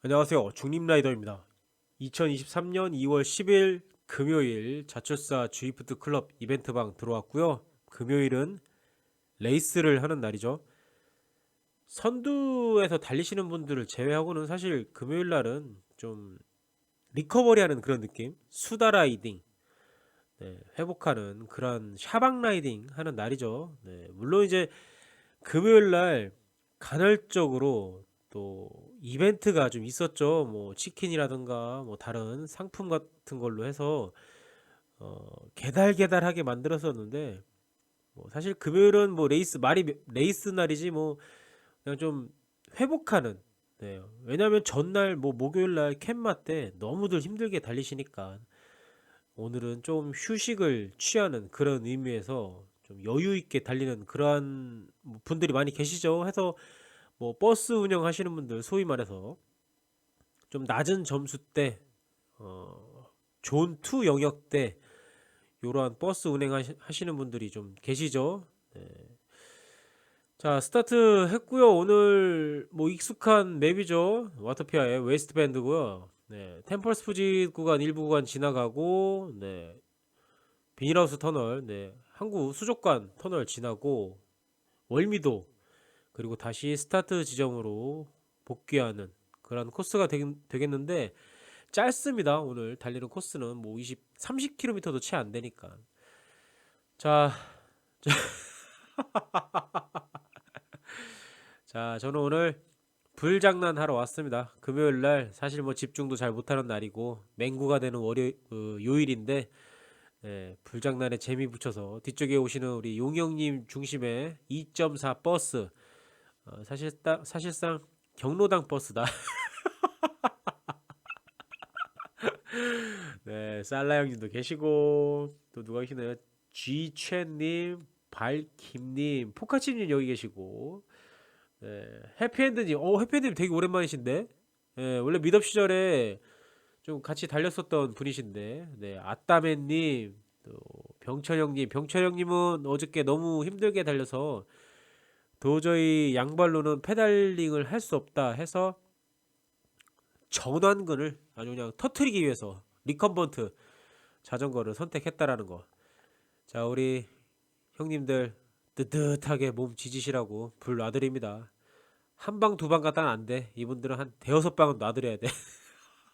안녕하세요. 중림라이더입니다. 2023년 2월 10일 금요일 자출사 주이프트 클럽 이벤트방 들어왔고요. 금요일은 레이스를 하는 날이죠. 선두에서 달리시는 분들을 제외하고는 사실 금요일 날은 좀 리커버리 하는 그런 느낌? 수다 라이딩. 네, 회복하는 그런 샤방 라이딩 하는 날이죠. 네, 물론 이제 금요일 날 간헐적으로 또 이벤트가 좀 있었죠. 뭐 치킨이라든가 뭐 다른 상품 같은 걸로 해서 어, 개달개달하게 만들었었는데 뭐 사실 금요일은 뭐 레이스 말이 몇- 레이스 날이지 뭐 그냥 좀 회복하는 네. 왜냐면 전날 뭐 목요일 날 캔마 때 너무들 힘들게 달리시니까 오늘은 좀 휴식을 취하는 그런 의미에서 좀 여유 있게 달리는 그러한 뭐 분들이 많이 계시죠. 해서 뭐 버스 운영하시는 분들 소위 말해서 좀 낮은 점수 때 어, 존2 영역 때 이러한 버스 운행하시는 분들이 좀 계시죠. 네. 자 스타트 했고요. 오늘 뭐 익숙한 맵이죠. 와터피아의 웨스트 밴드고요. 네, 템펄스 푸지 구간 일부 구간 지나가고 네, 비닐하우스 터널, 네, 항구 수족관 터널 지나고 월미도 그리고 다시 스타트 지점으로 복귀하는 그런 코스가 되, 되겠는데 짧습니다. 오늘 달리는 코스는 뭐 20, 30km도 채 안 되니까. 자, 자, 저는 오늘 불장난 하러 왔습니다. 금요일 날 사실 뭐 집중도 잘 못하는 날이고 맹구가 되는 월요 그 요일인데 예, 불장난에 재미 붙여서 뒤쪽에 오시는 우리 용영님 중심의 2.4 버스 어, 사실상 사실상 경로당 버스다. 네, 살라 형님도 계시고 또 누가 계시나요? 쥐채님, 발킴님, 포카치님 여기 계시고 네, 해피엔드님, 어 해피엔드님 되게 오랜만이신데, 예, 원래 미덥 시절에 좀 같이 달렸었던 분이신데, 네, 아따맨님, 또 병철 형님, 병철 형님은 어저께 너무 힘들게 달려서 도저히 양발로는 페달링을 할 수 없다 해서 전완근을 아주 그냥 터트리기 위해서 리컨버트 자전거를 선택했다라는 거. 자, 우리 형님들 뜨뜻하게 몸 지지시라고 불 놔드립니다. 한 방 두 방 갖다는 안 돼. 이분들은 한 대여섯 방은 놔드려야 돼.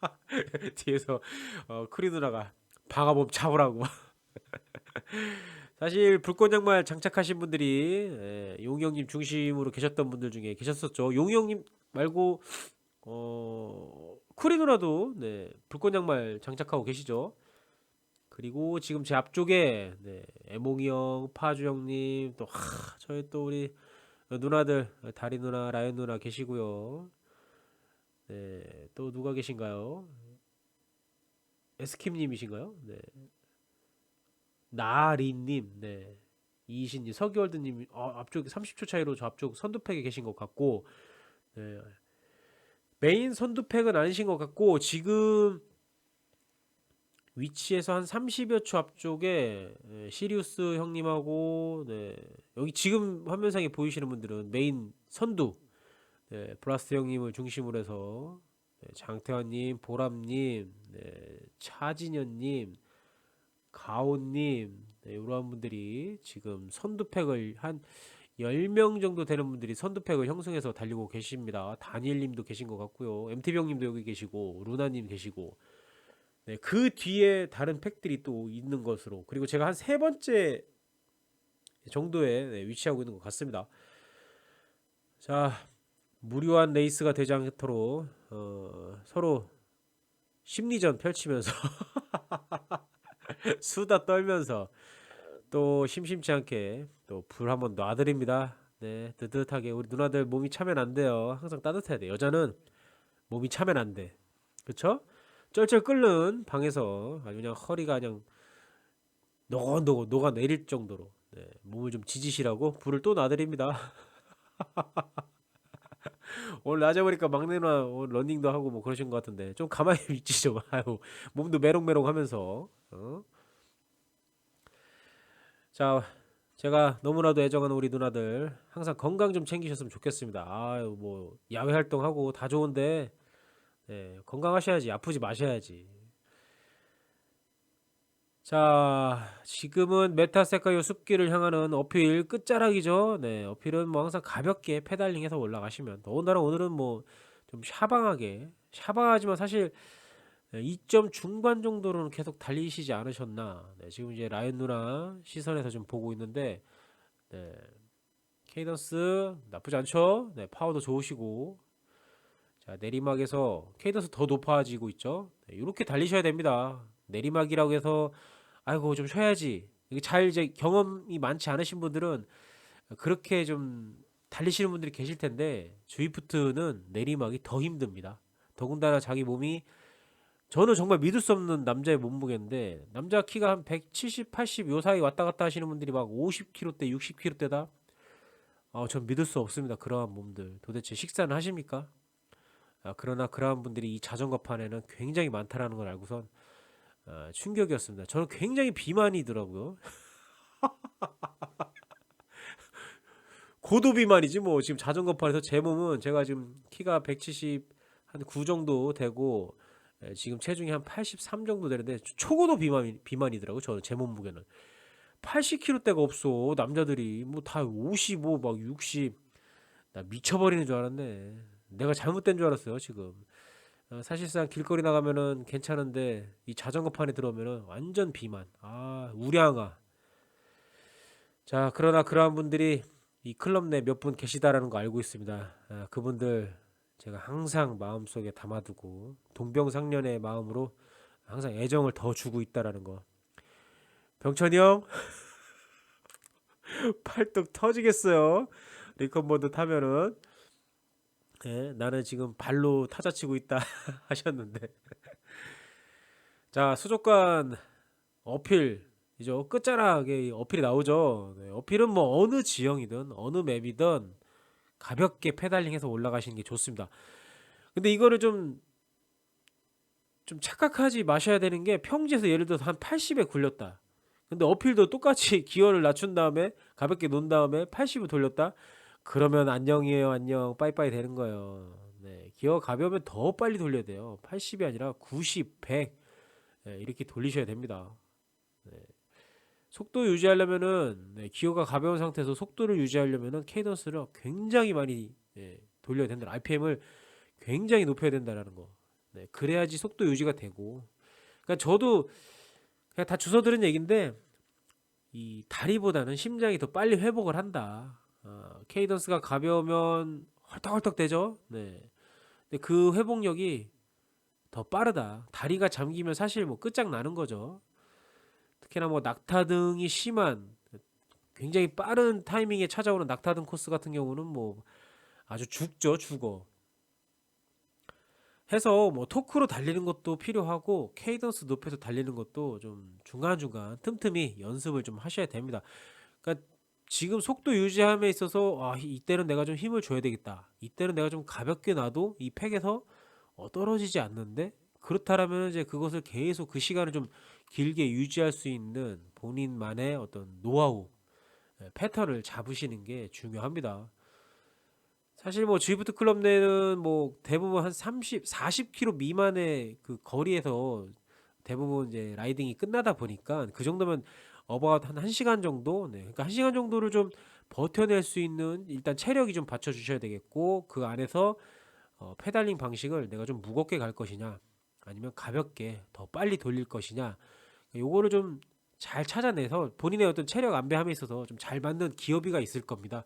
뒤에서 어, 크리 누나가 방아범 잡으라고. 사실 불꽃 양말 장착하신 분들이 예, 용이 형님 중심으로 계셨던 분들 중에 계셨었죠. 용이 형님 말고 어 쿠리 누나도 네, 불꽃 양말 장착하고 계시죠. 그리고 지금 제 앞쪽에 네, 애몽이 형, 파주 형님 또 하, 저희 또 우리 누나들 다리 누나, 라연 누나 계시고요. 네, 또 누가 계신가요? 에스킴님이신가요? 네. 나리님, 네. 이신님, 서기월드님, 어, 앞쪽 30초 차이로 저 앞쪽 선두팩에 계신 것 같고, 네. 메인 선두팩은 아니신 것 같고, 지금 위치에서 한 30여 초 앞쪽에 예, 시리우스 형님하고, 네. 여기 지금 화면상에 보이시는 분들은 메인 선두, 네. 브라스 형님을 중심으로 해서, 네. 장태환님, 보람님, 네. 차진현님, 가온님, 네, 이러한 분들이 지금 선두팩을 한 10명 정도 되는 분들이 선두팩을 형성해서 달리고 계십니다. 다니엘님도 계신 것 같고요. MTB 형님도 여기 계시고, 루나님 계시고, 네, 그 뒤에 다른 팩들이 또 있는 것으로, 그리고 제가 한 세 번째 정도에 네, 위치하고 있는 것 같습니다. 자, 무료한 레이스가 되지 않도록 어, 서로 심리전 펼치면서 수다 떨면서 또 심심치 않게 또 불 한번 놔드립니다. 네, 뜨뜻하게 우리 누나들 몸이 차면 안 돼요. 항상 따뜻해야 돼. 여자는 몸이 차면 안 돼. 그쵸? 쩔쩔 끓는 방에서 아주 그냥 허리가 그냥 노곤노곤 녹아 내릴 정도로 네, 몸을 좀 지지시라고 불을 또 놔드립니다. 오늘 낮에 보니까 막내 누나 러닝도 하고 뭐 그러신 것 같은데 좀 가만히 있지 좀 아유 몸도 메롱메롱 하면서 어? 자 제가 너무나도 애정하는 우리 누나들 항상 건강 좀 챙기셨으면 좋겠습니다 아유 뭐 야외 활동하고 다 좋은데 네, 건강하셔야지. 아프지 마셔야지. 자, 지금은 메타세카요 숲길을 향하는 어필 끝자락이죠. 네, 어필은 뭐 항상 가볍게 페달링해서 올라가시면 더군다나 오늘은 뭐 좀 샤방하게 샤방하지만 사실 2점 중반 정도로는 계속 달리시지 않으셨나. 네, 지금 이제 라이언 누나 시선에서 좀 보고 있는데 네, 케이던스 나쁘지 않죠? 네, 파워도 좋으시고 자, 내리막에서 케이던스 더 높아지고 있죠. 네, 이렇게 달리셔야 됩니다. 내리막이라고 해서 아이고 좀 쉬어야지. 이게 잘 이제 경험이 많지 않으신 분들은 그렇게 좀 달리시는 분들이 계실 텐데 주이프트는 내리막이 더 힘듭니다. 더군다나 자기 몸이 저는 정말 믿을 수 없는 남자의 몸무게인데 남자 키가 한 170, 80 요 사이 왔다 갔다 하시는 분들이 막 50kg대, 60kg대다. 아, 전 믿을 수 없습니다. 그러한 몸들. 도대체 식사는 하십니까? 아, 그러나 그러한 분들이 이 자전거판에는 굉장히 많다라는 걸 알고선 아, 충격이었습니다. 저는 굉장히 비만이더라고요. 고도 비만이지 뭐. 지금 자전거판에서 제 몸은 제가 지금 키가 170한9 정도 되고 예, 지금 체중이 한 83 정도 되는데 초- 초고도 비만 비만이더라고 저는 제 몸무게는. 80kg대가 없어 남자들이. 뭐 다 55 막 60 나 미쳐버리는 줄 알았네. 내가 잘못된 줄 알았어요 지금. 어, 사실상 길거리 나가면은 괜찮은데 이 자전거판에 들어오면은 완전 비만 아 우량아 자 그러나 그러한 분들이 이 클럽 내 몇 분 계시다라는 거 알고 있습니다 아, 그분들 제가 항상 마음속에 담아두고 동병상련의 마음으로 항상 애정을 더 주고 있다라는 거. 병천이 형 팔뚝 터지겠어요. 리컨보드 타면은 예, 나는 지금 발로 타자 치고 있다 하셨는데 자 수족관 어필이죠 끝자락에 이 어필이 나오죠 네, 어필은 뭐 어느 지형이든 어느 맵이든 가볍게 페달링해서 올라가시는 게 좋습니다. 근데 이거를 좀, 좀 착각하지 마셔야 되는 게 평지에서 예를 들어서 한 80에 굴렸다. 근데 어필도 똑같이 기어를 낮춘 다음에 가볍게 놓은 다음에 80을 돌렸다. 그러면 안녕이에요, 안녕, 빠이빠이 되는 거예요. 네, 기어 가벼우면 더 빨리 돌려야 돼요. 80이 아니라 90, 100 네, 이렇게 돌리셔야 됩니다. 네. 속도 유지하려면은 네, 기어가 가벼운 상태에서 속도를 유지하려면은 케이던스를 굉장히 많이 예, 돌려야 된다. RPM을 굉장히 높여야 된다라는 거. 네, 그래야지 속도 유지가 되고. 그러니까 저도 그냥 다 주워 들은 얘기인데 이 다리보다는 심장이 더 빨리 회복을 한다. 어, 케이던스가 가벼우면 헐떡헐떡 되죠. 네. 근데 그 회복력이 더 빠르다. 다리가 잠기면 사실 뭐 끝장나는 거죠. 특히나 뭐 낙타 등이 심한 굉장히 빠른 타이밍에 찾아오는 낙타 등 코스 같은 경우는 뭐 아주 죽죠 죽어 해서 뭐 토크로 달리는 것도 필요하고 케이던스 높여서 달리는 것도 좀 중간중간 틈틈이 연습을 좀 하셔야 됩니다 그러니까 지금 속도 유지함에 있어서 아 이때는 내가 좀 힘을 줘야 되겠다 이때는 내가 좀 가볍게 놔도 이 팩에서 어, 떨어지지 않는데 그렇다라면 이제 그것을 계속 그 시간을 좀 길게 유지할 수 있는 본인만의 어떤 노하우, 예, 패턴을 잡으시는 게 중요합니다. 사실 뭐 G부트 클럽 내는 뭐 대부분 한 30, 40km 미만의 그 거리에서 대부분 이제 라이딩이 끝나다 보니까 그 정도면 어바웃 한 1시간 정도, 네. 그러니까 1시간 정도를 좀 버텨낼 수 있는 일단 체력이 좀 받쳐 주셔야 되겠고 그 안에서 어, 페달링 방식을 내가 좀 무겁게 갈 것이냐 아니면 가볍게 더 빨리 돌릴 것이냐 요거를 좀 잘 찾아내서 본인의 어떤 체력 안배함에 있어서 좀 잘 맞는 기어비가 있을 겁니다.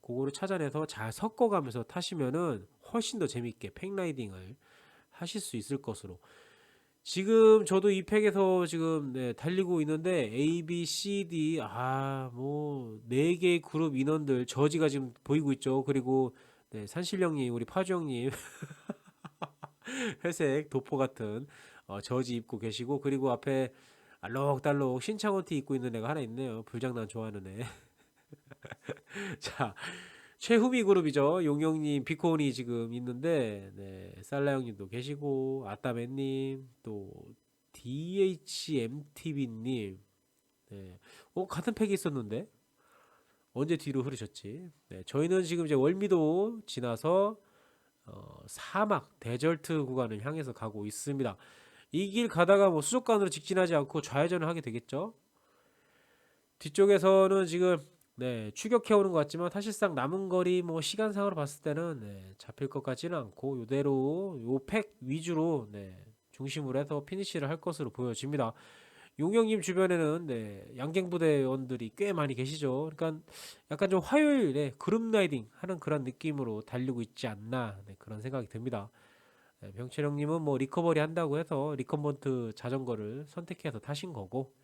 그거를 찾아내서 잘 섞어가면서 타시면은 훨씬 더 재밌게 팩라이딩을 하실 수 있을 것으로 지금 저도 이 팩에서 지금 네, 달리고 있는데 A, B, C, D 아뭐 네 개의 그룹 인원들 저지가 지금 보이고 있죠. 그리고 네, 산신령님 우리 파주 형님 회색 도포 같은 어, 저지 입고 계시고 그리고 앞에 알록달록 신창원 티 입고 있는 애가 하나 있네요. 불장난 좋아하는 애. 자, 최후미 그룹이죠. 용영님, 비코니 지금 있는데, 네, 살라 형님도 계시고, 아따맨님, 또 DHMTV님, 네, 어 같은 팩이 있었는데 언제 뒤로 흐르셨지? 네, 저희는 지금 이제 월미도 지나서 어, 사막 데절트 구간을 향해서 가고 있습니다. 이 길 가다가 뭐 수족관으로 직진하지 않고 좌회전을 하게 되겠죠. 뒤쪽에서는 지금 네, 추격해 오는 것 같지만 사실상 남은 거리 뭐 시간상으로 봤을 때는 네, 잡힐 것 같지는 않고 이대로 요 팩 위주로 네, 중심으로 해서 피니시를 할 것으로 보여집니다. 용영님 주변에는 네, 양갱 부대원들이 꽤 많이 계시죠. 그러니까 약간 좀 화요일에 그룹 라이딩 하는 그런 느낌으로 달리고 있지 않나 네, 그런 생각이 듭니다. 네, 병철형님은 뭐 리커버리 한다고 해서 리컨버트 자전거를 선택해서 타신 거고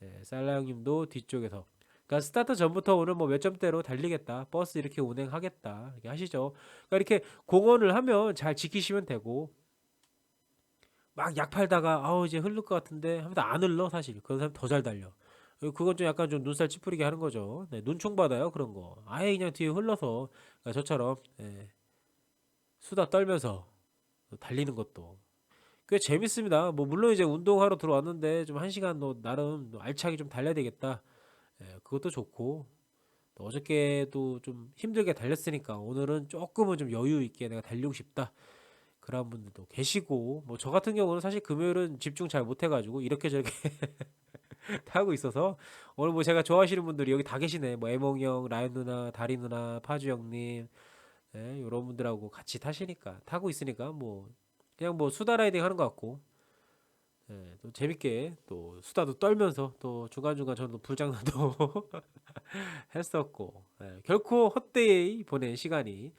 네, 살라 형님도 뒤쪽에서 그러니까 스타트 전부터 오늘 뭐 몇 점대로 달리겠다 버스 이렇게 운행하겠다 이렇게 하시죠. 그러니까 이렇게 공언을 하면 잘 지키시면 되고 막 약 팔다가 아우 이제 흐를 것 같은데 하면서 안 흘러 사실 그런 사람 더 잘 달려. 그건 좀 약간 좀 눈살 찌푸리게 하는 거죠. 네, 눈총 받아요 그런 거. 아예 그냥 뒤에 흘러서 그러니까 저처럼 예, 수다 떨면서 달리는 것도 꽤 재밌습니다. 뭐 물론 이제 운동하러 들어왔는데 좀 한 시간 뭐 나름 뭐 알차게 좀 달려야 되겠다. 예, 그것도 좋고 또 어저께도 좀 힘들게 달렸으니까 오늘은 조금은 좀 여유 있게 내가 달리고 싶다. 그런 분들도 계시고 뭐 저 같은 경우는 사실 금요일은 집중 잘 못해가지고 이렇게 저렇게 타고 있어서 오늘 뭐 제가 좋아하시는 분들이 여기 다 계시네. 뭐 애몽 형, 라연 누나, 다리 누나, 파주 형님, 예, 이런 분들하고 같이 타시니까 타고 있으니까 뭐 그냥 뭐 수다 라이딩 하는 것 같고 예, 또 재밌게 또 수다도 떨면서 또 중간중간 저는 불장난도 했었고 예, 결코 헛되이 보낸 시간이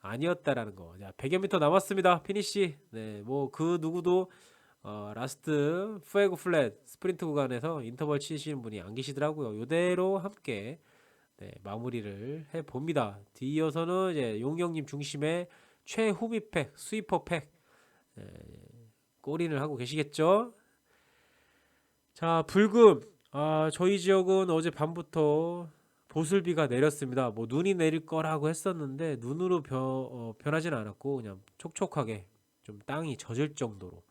아니었다라는 거. 자, 100여 미터 남았습니다. 피니시. 네, 뭐 그 누구도 어, 라스트 프에고 플랫 스프린트 구간에서 인터벌 치시는 분이 안 계시더라고요. 요대로 함께 네, 마무리를 해 봅니다. 뒤이어서는 이제 용영님 중심의 최후비 팩, 스위퍼 팩 네, 골인을 하고 계시겠죠? 자, 불금. 아, 저희 지역은 어제 밤부터 보슬비가 내렸습니다. 뭐 눈이 내릴 거라고 했었는데 눈으로 변, 어, 변하진 않았고 그냥 촉촉하게 좀 땅이 젖을 정도로.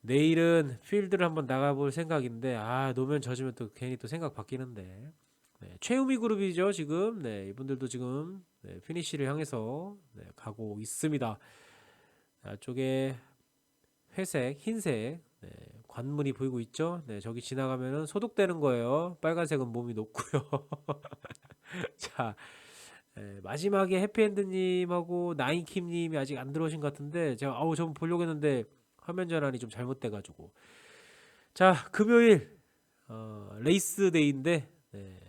내일은 필드를 한번 나가볼 생각인데 아 노면 젖으면 또 괜히 또 생각 바뀌는데 네, 최우미 그룹이죠 지금 네 이분들도 지금 네, 피니시를 향해서 네, 가고 있습니다. 쪽에 회색, 흰색 네, 관문이 보이고 있죠? 네, 저기 지나가면은 소독되는 거예요. 빨간색은 몸이 녹고요. 자, 네, 마지막에 해피엔드님하고 나인킴님이 아직 안 들어오신 것 같은데 제가 아우 좀 보려고 했는데 화면 전환이 좀 잘못돼가지고 자 금요일 어, 레이스 데이인데 네,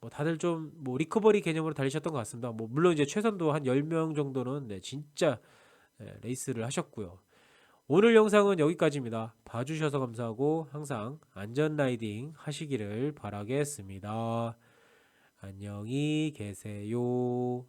뭐 다들 좀 뭐 리커버리 개념으로 달리셨던 것 같습니다. 뭐 물론 이제 최선도 한 10명 정도는 네, 진짜 네, 레이스를 하셨고요. 오늘 영상은 여기까지입니다. 봐주셔서 감사하고 항상 안전 라이딩 하시기를 바라겠습니다. 안녕히 계세요.